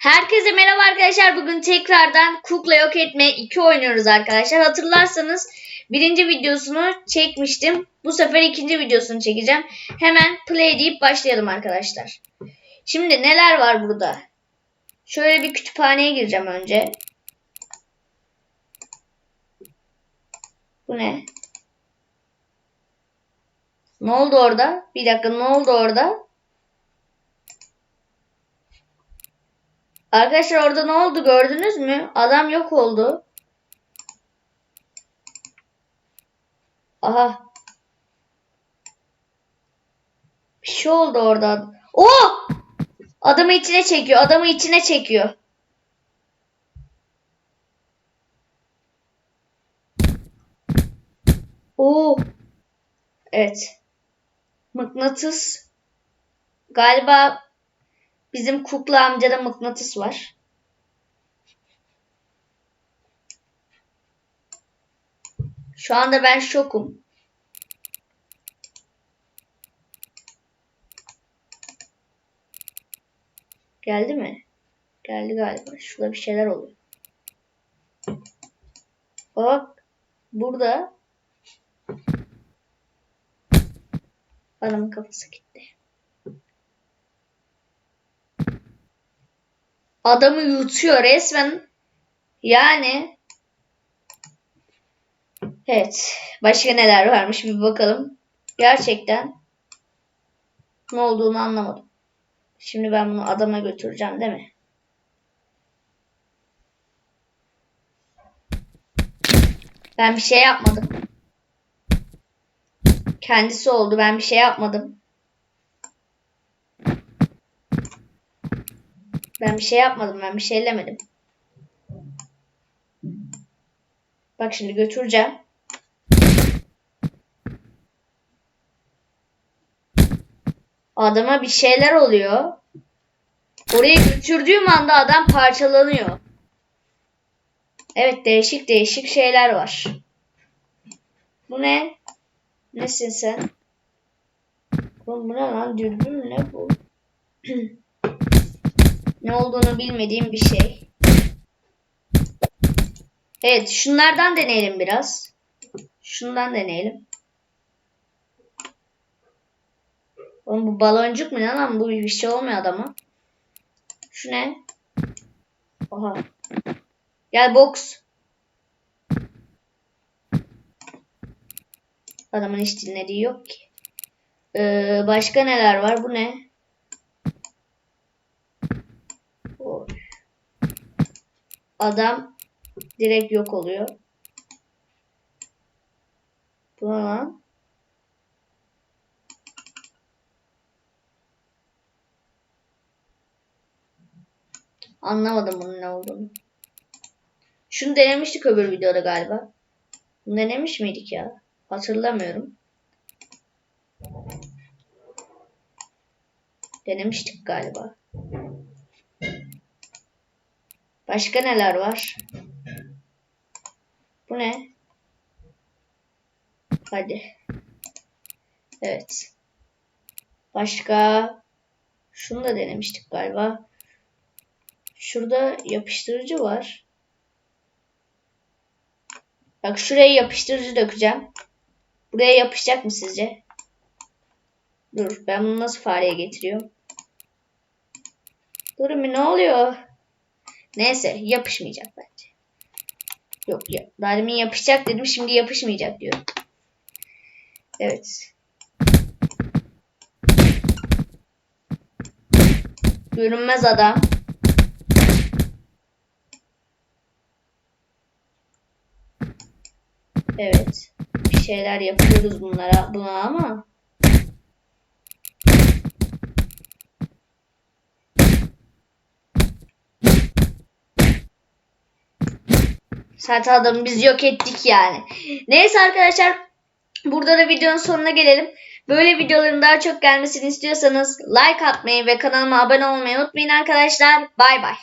Herkese merhaba arkadaşlar. Bugün tekrardan kukla yok etme 2 oynuyoruz arkadaşlar. Hatırlarsanız birinci videosunu çekmiştim. Bu sefer ikinci videosunu çekeceğim. Hemen play deyip başlayalım arkadaşlar. Şimdi neler var burada? Şöyle bir kütüphaneye gireceğim önce. Bu ne? Ne oldu orada? Bir dakika ne oldu orada? Arkadaşlar orada ne oldu gördünüz mü? Adam yok oldu. Aha. Bir şey oldu orada. Oh! Adamı içine çekiyor. Adamı içine çekiyor. Oo. Evet. Mıknatıs. Galiba bizim kukla amcada mıknatıs var. Şu anda ben şokum. Geldi mi? Geldi galiba. Şurada bir şeyler oluyor. Bak. Burada. Adamın kafası gitti. Adamı yutuyor resmen. Yani. Evet. Başka neler varmış bir bakalım. Gerçekten ne olduğunu anlamadım. Şimdi ben bunu adama götüreceğim değil mi? Ben bir şey yapmadım. Kendisi oldu. Ben bir şey yapmadım. Ben bir şey yapmadım. Ben bir şey ellemedim. Bak şimdi götüreceğim. Adama bir şeyler oluyor. Oraya götürdüğüm anda adam parçalanıyor. Evet değişik değişik şeyler var. Bu ne? Nesin sen? Oğlum bu ne lan? Dürbün ne bu? ne olduğunu bilmediğim bir şey. Evet şunlardan deneyelim biraz. Şundan deneyelim. Oğlum bu baloncuk mu lan? Bu bir şey olmuyor adama. Şu ne? Oha. Gel box. Adamın hiç dinlediği yok ki. Ee, başka neler var? Bu ne? Adam direkt yok oluyor. Bu ne lan? Anlamadım bunun ne olduğunu. Şunu denemiştik öbür videoda galiba. Bunu denemiş miydik ya? Hatırlamıyorum. Denemiştik galiba. Başka neler var? Bu ne? Hadi. Evet. Başka şunu da denemiştik galiba. Şurada yapıştırıcı var. Bak şuraya yapıştırıcı dökeceğim. Buraya yapışacak mı sizce? Dur ben bunu nasıl fareye getiriyorum? Durun ne oluyor? Neyse yapışmayacak bence. Yok ya. Daha yapışacak dedim şimdi yapışmayacak diyor. Evet. Görünmez adam. Evet. Bir şeyler yapıyoruz bunlara buna ama Zaten adamı biz yok ettik yani. Neyse arkadaşlar burada da videonun sonuna gelelim. Böyle videoların daha çok gelmesini istiyorsanız like atmayı ve kanalıma abone olmayı unutmayın arkadaşlar. Bay bay.